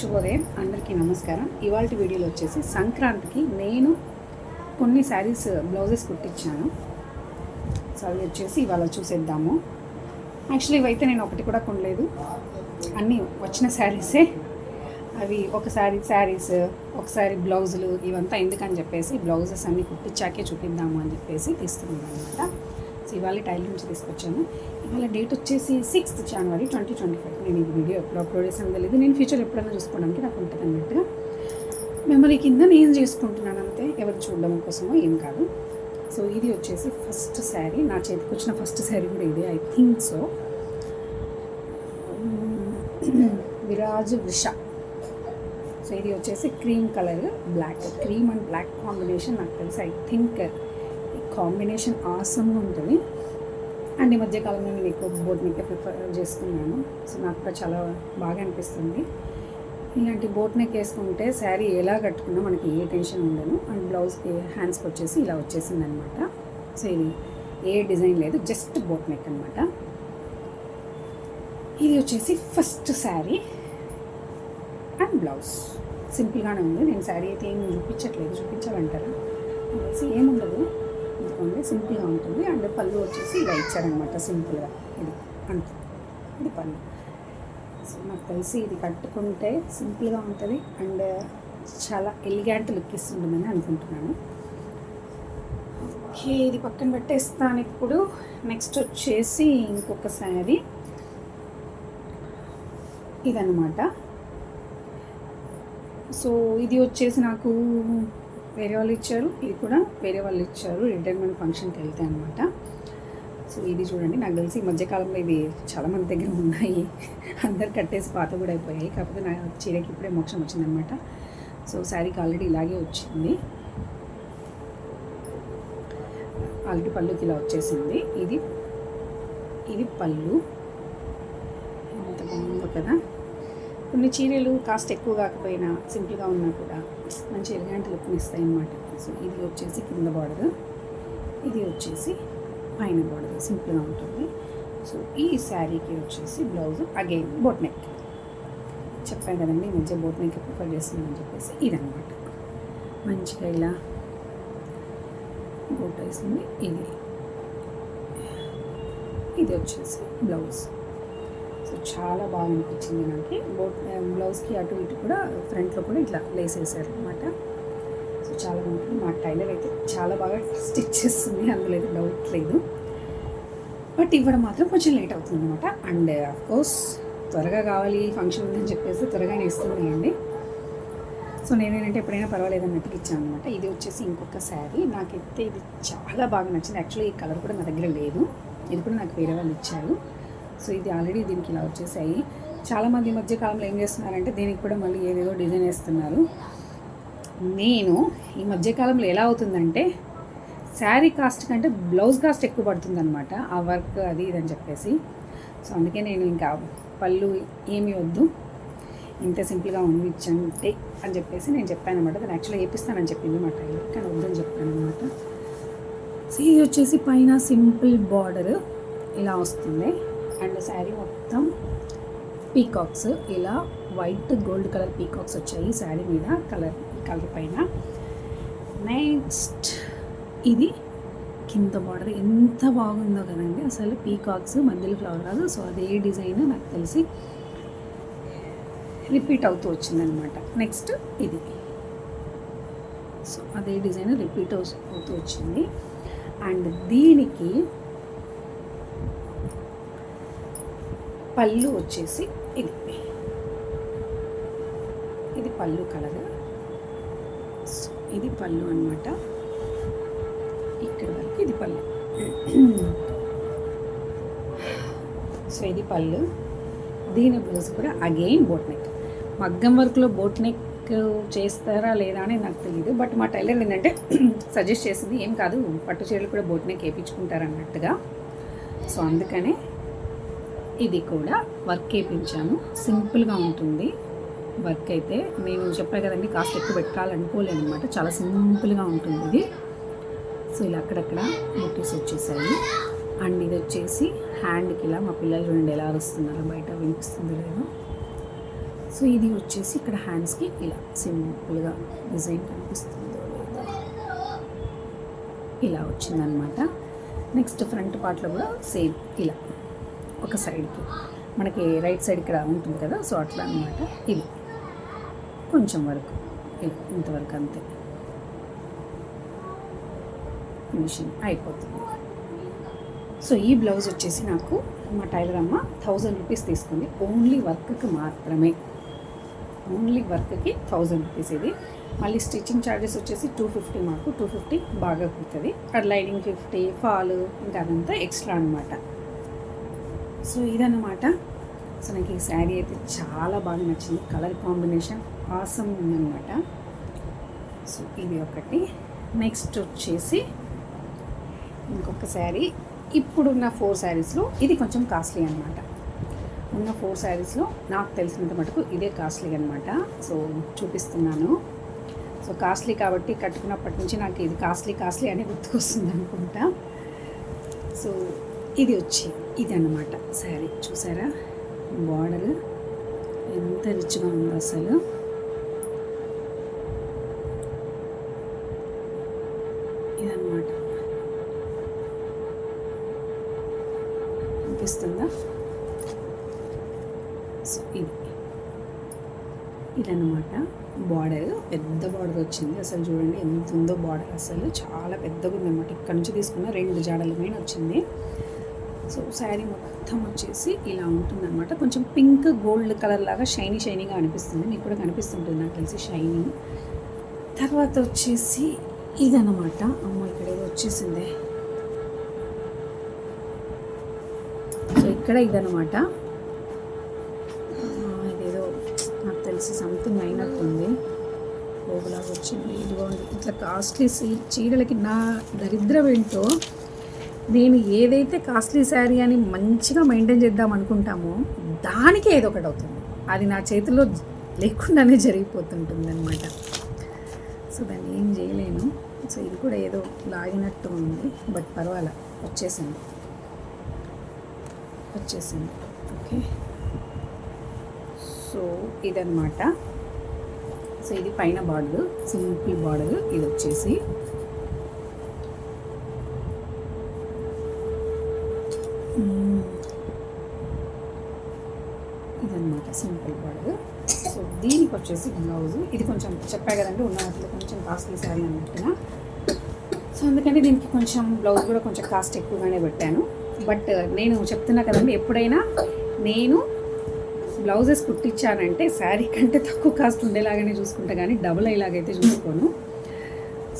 శుభోదయం. అందరికీ నమస్కారం. ఇవాళ వీడియోలో వచ్చేసి సంక్రాంతికి నేను కొన్ని శారీస్ బ్లౌజెస్ కుట్టించాను. సో అవి వచ్చేసి ఇవాళ చూసేద్దాము. యాక్చువల్లీ ఇవైతే నేను ఒకటి కూడా కొనలేదు. అన్నీ వచ్చిన శారీసే. అవి ఒకసారి శారీస్ ఒకసారి బ్లౌజులు ఇవంతా ఎందుకని చెప్పేసి బ్లౌజెస్ అన్నీ కుట్టించాకే చూపిద్దాము అని చెప్పేసి తీస్తున్నాను అనమాట సో ఇవాళ టైల్ నుంచి తీసుకొచ్చాను. ఇవాళ డేట్ వచ్చేసి sixth January twenty twenty five నేను ఈ వీడియో ఎప్పుడు అప్లోడ్ చేసాను తెలియదు నేను ఫ్యూచర్ ఎప్పుడైనా చూసుకోవడానికి నాకు ఉంటుంది అన్నట్టుగా. మెమరీ కింద నేను చేసుకుంటున్నాను అంతే. ఎవరు చూడడం కోసమో ఏం కాదు. సో ఇది వచ్చేసి ఫస్ట్ శారీ నా చేతికి వచ్చిన ఫస్ట్ శారీ కూడా ఇదే I think so Viraj వృష. So ఇది వచ్చేసి cream colour black cream and black combination నాకు తెలిసి ఐ థింక్ కాంబినేషన్ ఆసంగా ఉంటుంది. అండ్ ఈ మధ్యకాలంలో నేను ఎక్కువ బోట్ నెక్ ప్రిఫర్ చేస్తున్నాను సో నాకు కూడా చాలా బాగా అనిపిస్తుంది. ఇలాంటి బోట్ నెక్ వేసుకుంటే శారీ ఎలా కట్టుకున్నా మనకి ఏ టెన్షన్ ఉండదు. అండ్ బ్లౌజ్కి హ్యాండ్స్కి వచ్చేసి ఇలా వచ్చేసింది అనమాట సో ఇది ఏ డిజైన్ లేదు జస్ట్ బోట్ నెక్ అనమాట. ఇది వచ్చేసి ఫస్ట్ శారీ అండ్ బ్లౌజ్. సింపుల్గానే ఉంది. నేను శారీ అయితే ఏం చూపించట్లేదు. చూపించాలంటారా? ఏముండదు. ఇదిగోండి సింపుల్గా ఉంటుంది. అండ్ పళ్ళు వచ్చేసి ఇలా ఇచ్చారనమాట సింపుల్గా. ఇది అంతే. ఇది పళ్ళు. సో నాకు తెలిసి ఇది కట్టుకుంటే సింపుల్గా ఉంటుంది. అండ్ చాలా ఎలిగాంట్ లుక్ ఇస్తుంటుందని అనుకుంటున్నాను. ఓకే ఇది పక్కన పెట్టేస్తాను ఇప్పుడు. నెక్స్ట్ వచ్చేసి ఇంకొక శారీ. ఇదన్నమాట. సో ఇది వచ్చేసి నాకు వేరే వాళ్ళు ఇచ్చారు ఇది కూడా వేరే వాళ్ళు ఇచ్చారు. రిటైర్మెంట్ ఫంక్షన్కి వెళ్తే అనమాట సో ఇది చూడండి నాకు తెలిసి ఈ మధ్యకాలంలో ఇవి చాలామంది దగ్గర ఉన్నాయి. అందరు కట్టేసి పాత కూడా అయిపోయాయి. కాకపోతే నా చీరకి ఇప్పుడే మోక్షం వచ్చిందనమాట సో శారీకి ఆల్రెడీ ఇలాగే వచ్చింది. ఆల్రెడీ పళ్ళుకి ఇలా వచ్చేసింది. ఇది ఇది పళ్ళు. ఎంత బాగుందో కదా. కొన్ని చీరలు కాస్ట్ ఎక్కువ కాకపోయినా సింపుల్గా ఉన్నా కూడా మంచి ఎలిగాంట్ లుక్ని ఇస్తాయి అన్నమాట. సో ఇది వచ్చేసి కింద బార్డర్. ఇది వచ్చేసి పైన బార్డర్. సింపుల్గా ఉంటుంది. సో ఈ శారీకి వచ్చేసి బ్లౌజ్ అగైన్ బోట్ నెక్. చెప్పాను కదండి ఈ మధ్య బోట్ నెక్ ప్రిఫర్ చేస్తున్నామని చెప్పేసి ఇదనమాట మంచిగా ఇలా బోట్ వేసింది ఇది. ఇది వచ్చేసి బ్లౌజ్. చాలా బాగా అనిపించింది నాకు. బోట్ బ్లౌజ్కి అటు ఇటు కూడా ఫ్రంట్లో కూడా ఇట్లా లేస్ వేసారు అనమాట సో చాలా బాగుంటుంది. మా టైలర్ అయితే చాలా బాగా స్టిచ్ చేస్తుంది. అందులో అయితే డౌట్ లేదు. బట్ ఇవ్వడం మాత్రం కొంచెం లేట్ అవుతుంది అనమాట అండ్ కోర్స్ త్వరగా కావాలి ఫంక్షన్ ఉందని చెప్పేసి త్వరగానే ఇస్తుంది అండి సో నేనేంటంటే ఎప్పుడైనా పర్వాలేదు అన్నట్టుగా ఇచ్చాను అనమాట ఇది వచ్చేసి ఇంకొక శారీ. నాకైతే ఇది చాలా బాగా నచ్చింది. యాక్చువల్లీ ఈ కలర్ కూడా నా దగ్గర లేదు. ఇది కూడా నాకు వేరే వాళ్ళు ఇచ్చారు. సో ఇది ఆల్రెడీ దీనికి ఇలా వచ్చేసాయి. చాలామంది ఈ మధ్య కాలంలో ఏం చేస్తున్నారంటే దీనికి కూడా మళ్ళీ ఏదేదో డిజైన్ వేస్తున్నారు. నేను ఈ మధ్యకాలంలో ఎలా అవుతుందంటే శారీ కాస్ట్ కంటే బ్లౌజ్ కాస్ట్ ఎక్కువ పడుతుందన్నమాట. ఆ వర్క్ అది ఇది అని చెప్పేసి. సో అందుకే నేను ఇంకా పళ్ళు ఏమి వద్దు. ఇంత సింపుల్గా ఉండిచ్చంటే అని చెప్పేసి నేను చెప్పాను అనమాట దాన్ని యాక్చువల్గా వేపిస్తానని చెప్పింది మా టైలర్. కానీ వద్దని చెప్పాను అనమాట సో ఇది వచ్చేసి పైన సింపుల్ బార్డర్ ఇలా వస్తుంది. అండ్ శారీ మొత్తం పీకాక్స్ ఇలా వైట్ గోల్డ్ కలర్ పీకాక్స్ వచ్చాయి శారీ మీద కలర్ కలర్ పైన. నెక్స్ట్ ఇది కింద బార్డర్ ఎంత బాగుందో కదండి. అసలు పీకాక్స్ మధ్యలో ఫ్లవర్ కాదు. సో అదే డిజైన్ నాకు తెలిసి రిపీట్ అవుతూ వచ్చిందనమాట. నెక్స్ట్ ఇది. సో అదే డిజైన్ రిపీట్ అవుతూ వచ్చింది. అండ్ దీనికి పళ్ళు వచ్చేసి ఇది ఇది పళ్ళు కలర్. సో ఇది పళ్ళు అనమాట ఇక్కడ వరకు ఇది పళ్ళు. సో ఇది పళ్ళు. దీని బ్లౌజ్ కూడా అగైన్ బోట్ నెక్. మగ్గం వర్క్లో బోట్ నెక్ చేస్తారా లేదా అని నాకు తెలియదు బట్ మా టైలర్ ఏంటంటే సజెస్ట్ చేసింది ఏం కాదు. పట్టు చీరలు కూడా బోట్ నెక్ వేయించుకుంటారు అన్నట్టుగా. సో అందుకనే ఇది కూడా వర్క్ వేయించాను సింపుల్గా ఉంటుంది. వర్క్ అయితే నేను చెప్పాను కదండి కాస్ట్ ఎక్కువ పెట్టాలనుకోలేను అనమాట చాలా సింపుల్గా ఉంటుంది ఇది. సో ఇలా అక్కడక్కడ బుట్టీస్ వచ్చేసాయి. అండ్ ఇది వచ్చేసి హ్యాండ్కి ఇలా మా పిల్లలు రెండు ఎలా అరుస్తున్నారో బయట వినిపిస్తుంది లేదు. సో ఇది వచ్చేసి ఇక్కడ హ్యాండ్స్కి ఇలా సింపుల్గా డిజైన్ కనిపిస్తుందో లేదో. ఇలా వచ్చిందనమాట నెక్స్ట్ ఫ్రంట్ పార్ట్లో కూడా సేమ్ ఇలా. ఒక సైడ్కి. మనకి రైట్ సైడ్ ఇక్కడ ఉంటుంది కదా సో అట్లా అనమాట ఇది కొంచెం వరకు. ఇలా ఇంతవరకు అంతే. ఫినిషింగ్ అయిపోతుంది. సో ఈ బ్లౌజ్ వచ్చేసి నాకు మా టైలర్ అమ్మ థౌజండ్ రూపీస్ తీసుకుంది. ఓన్లీ వర్క్కి మాత్రమే. ఓన్లీ వర్క్కి థౌజండ్ రూపీస్ ఇది. మళ్ళీ స్టిచ్చింగ్ ఛార్జెస్ వచ్చేసి టూ ఫిఫ్టీ మాకు. టూ ఫిఫ్టీ బాగా కుడుతుంది. అక్కడ లైనింగ్ ఫిఫ్టీ ఫాల్ ఇంకా అదంతా ఎక్స్ట్రా అనమాట సో ఇదన్నమాట. సో నాకు ఈ శారీ అయితే చాలా బాగా నచ్చింది. కలర్ కాంబినేషన్ ఆసం ఉందన్నమాట. సో ఇది ఒకటి. నెక్స్ట్ వచ్చేసి ఇంకొక శారీ. ఇప్పుడున్న ఫోర్ శారీస్లో ఇది కొంచెం కాస్ట్లీ అనమాట ఉన్న ఫోర్ శారీస్లో నాకు తెలిసినంత మటుకు ఇదే కాస్ట్లీ అనమాట సో చూపిస్తున్నాను. సో కాస్ట్లీ కాబట్టి కట్టుకున్నప్పటి నుంచి నాకు ఇది కాస్ట్లీ కాస్ట్లీ అని గుర్తుకొస్తుంది అనుకుంటా. సో ఇది వచ్చి ఇది అన్నమాట శారీ. చూసారా? బార్డర్ ఎంత రిచ్గా ఉందో అసలు. ఇదన్నమాట. అనిపిస్తుందా? సో ఇది. ఇదన్నమాట బార్డర్. పెద్ద బార్డర్ వచ్చింది అసలు చూడండి. ఎంత ఉందో బార్డర్ అసలు. చాలా పెద్దగా ఉందన్నమాట ఇక్కడ నుంచి తీసుకున్న రెండు జాడల పైన వచ్చింది. సో శారీ మొత్తం వచ్చేసి ఇలా ఉంటుందన్నమాట. కొంచెం పింక్ గోల్డ్ కలర్ లాగా షైనీ షైనీగా అనిపిస్తుంది. మీకు కూడా కనిపిస్తుంటుంది నాకు తెలిసి షైనీ. తర్వాత వచ్చేసి ఇదన్నమాట. అమ్మ ఇక్కడ ఏదో వచ్చేసిందే. సో ఇక్కడ ఇదన్నమాట. ఇదేదో నాకు తెలిసి సంథింగ్ అయినట్టుంది. పోగులాగా వచ్చింది. ఇదిగోండి ఇట్లా కాస్ట్లీ చీరలకి నా దరిద్రం ఏంటో నేను ఏదైతే కాస్ట్లీ శారీ అని మంచిగా మెయింటైన్ చేద్దాం అనుకుంటామో దానికి ఏదో ఒకటి అవుతుంది. అది నా చేతిలో లేకుండానే జరిగిపోతుంటుంది అనమాట సో దాన్ని ఏం చేయలేను. సో ఇది కూడా ఏదో లాగినట్టు ఉంది బట్ పర్వాలేదు వచ్చేసింది. వచ్చేసింది. ఓకే. సో ఇదన్నమాట. సో ఇది పైన బార్డర్ సింపుల్ బార్డర్ ఇది వచ్చేసి సింపుల్ బార్డర్ సో దీనికి వచ్చేసి బ్లౌజ్. ఇది కొంచెం చెప్పా కదండి ఉన్న వాటిలో కొంచెం కాస్ట్లీ శారీ అన్నట్టుగా. సో అందుకని దీనికి కొంచెం బ్లౌజ్ కూడా కొంచెం కాస్ట్ ఎక్కువగానే పెట్టాను. బట్ నేను చెప్తున్నా కదండి ఎప్పుడైనా నేను బ్లౌజెస్ కుట్టించానంటే శారీ కంటే తక్కువ కాస్ట్ ఉండేలాగానే చూసుకుంటా కానీ డబుల్ అయ్యేలాగైతే చూసుకోను.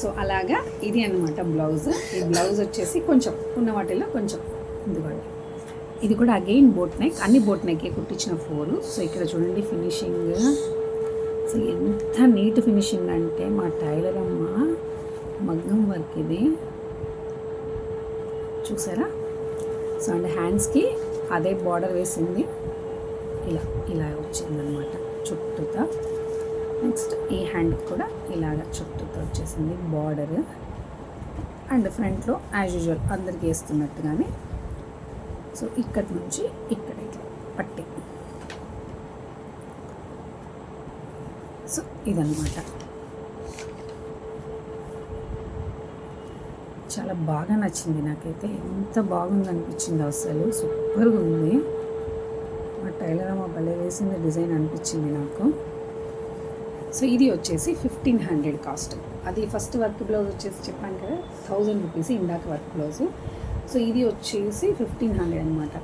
సో అలాగా ఇది అన్నమాట బ్లౌజ్. ఈ బ్లౌజ్ వచ్చేసి కొంచెం ఉన్న వాటిలో కొంచెం ఇదిగోండి ఇది కూడా అగైన్ బోట్ నెక్ అన్ని బోట్ నెక్కే కుట్టించిన ఫోన్ సో ఇక్కడ చూడండి ఫినిషింగ్ సో ఎంత నీట్ ఫినిషింగ్ అంటే మా టైలర్ అమ్మ మగ్గం వర్క్ ఇది. చూసారా? సో అండ్ హ్యాండ్స్కి అదే బార్డర్ వేసింది. ఇలా ఇలా వచ్చిందనమాట చుట్టూతా. నెక్స్ట్ ఈ హ్యాండ్కి కూడా ఇలాగ చుట్టూతో వచ్చేసింది బార్డర్ అండ్ ఫ్రంట్లో యాజ్ యూజువల్ అందరికి వేస్తున్నట్టుగానే సో ఇక్కడి నుంచి ఇక్కడ ఇట్లా పట్టి. సో ఇదన్నమాట. చాలా బాగా నచ్చింది నాకైతే. ఎంత బాగుంది అనిపించింది అసలు. సూపర్గా ఉంది. మా టైలర్ అమ్మ భలే వేసింది డిజైన్ అనిపించింది నాకు. సో ఇది వచ్చేసి ఫిఫ్టీన్ హండ్రెడ్ కాస్ట్. అది ఫస్ట్ వర్క్ బ్లౌజ్ వచ్చేసి చెప్పాను కదా థౌజండ్ రూపీస్ ఇందాక వర్క్ బ్లౌజ్. సో ఇది వచ్చేసి ఫిఫ్టీన్ హండ్రెడ్ అనమాట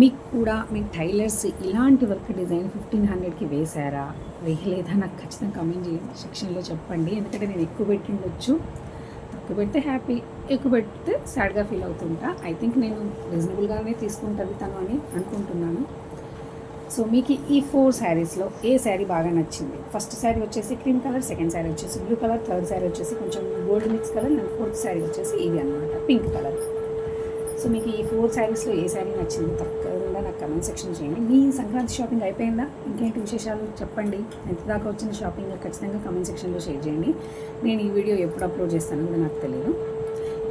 మీకు కూడా మీ టైలర్స్ ఇలాంటి వర్క్ డిజైన్ ఫిఫ్టీన్ హండ్రెడ్కి వేశారా? వేయలేదా? నాకు ఖచ్చితంగా కమెంట్ చేయండి. సెక్షన్లో చెప్పండి. ఎందుకంటే నేను ఎక్కువ పెట్టిండొచ్చు. తక్కువ పెడితే హ్యాపీ ఎక్కువ పెడితే సాడ్గా ఫీల్ అవుతుంటా. ఐ థింక్ నేను రీజనబుల్గానే తీసుకుంటుంది తను అని అనుకుంటున్నాను. సో మీకు ఈ ఫోర్ శారీస్లో ఏ శారీ బాగా నచ్చింది? ఫస్ట్ శారీ వచ్చేసి క్రీమ్ కలర్ సెకండ్ శారీ వచ్చేసి బ్లూ కలర్ థర్డ్ శారీ వచ్చేసి కొంచెం gold mix colour and fourth sari వచ్చేసి ఇది అనమాట పింక్ కలర్ సో మీకు ఈ ఫోర్ శారీస్లో ఏ శారీ నచ్చింది తప్పకుండా నాకు కమెంట్ సెక్షన్ చేయండి. మీ సంక్రాంతి షాపింగ్ అయిపోయిందా? ఇంకేంటి విశేషాలు? చెప్పండి. ఎంత దాకా వచ్చిన షాపింగ్ ఖచ్చితంగా కమెంట్ సెక్షన్లో షేర్ చేయండి. నేను ఈ వీడియో ఎప్పుడు అప్లోడ్ చేస్తానో కూడా నాకు తెలియదు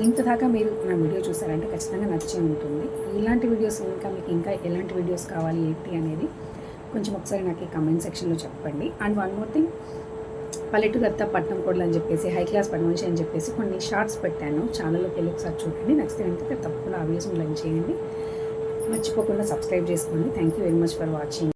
ఇంతదాకా మీరు నా వీడియో చూసారంటే ఖచ్చితంగా నచ్చే ఉంటుంది. ఇలాంటి వీడియోస్ ఇంకా మీకు ఇంకా ఎలాంటి వీడియోస్ కావాలి ఏంటి అనేది కొంచెం ఒకసారి నాకు ఈ కమెంట్ సెక్షన్లో చెప్పండి. అండ్ వన్ మోర్ థింగ్ పల్లెటూరు అత్త పట్నం కోడలు అని చెప్పేసి హై క్లాస్ పట్నం అని చెప్పేసి కొన్ని షార్ట్స్ పెట్టాను. ఛానల్లోకి వెళ్ళి ఒకసారి చూడండి. నెక్స్ట్ వెంటనే తప్పకుండా ఆ వ్యూస్ని లైక్ చేయండి. మర్చిపోకుండా సబ్స్క్రైబ్ చేసుకోండి. Thank you very much for watching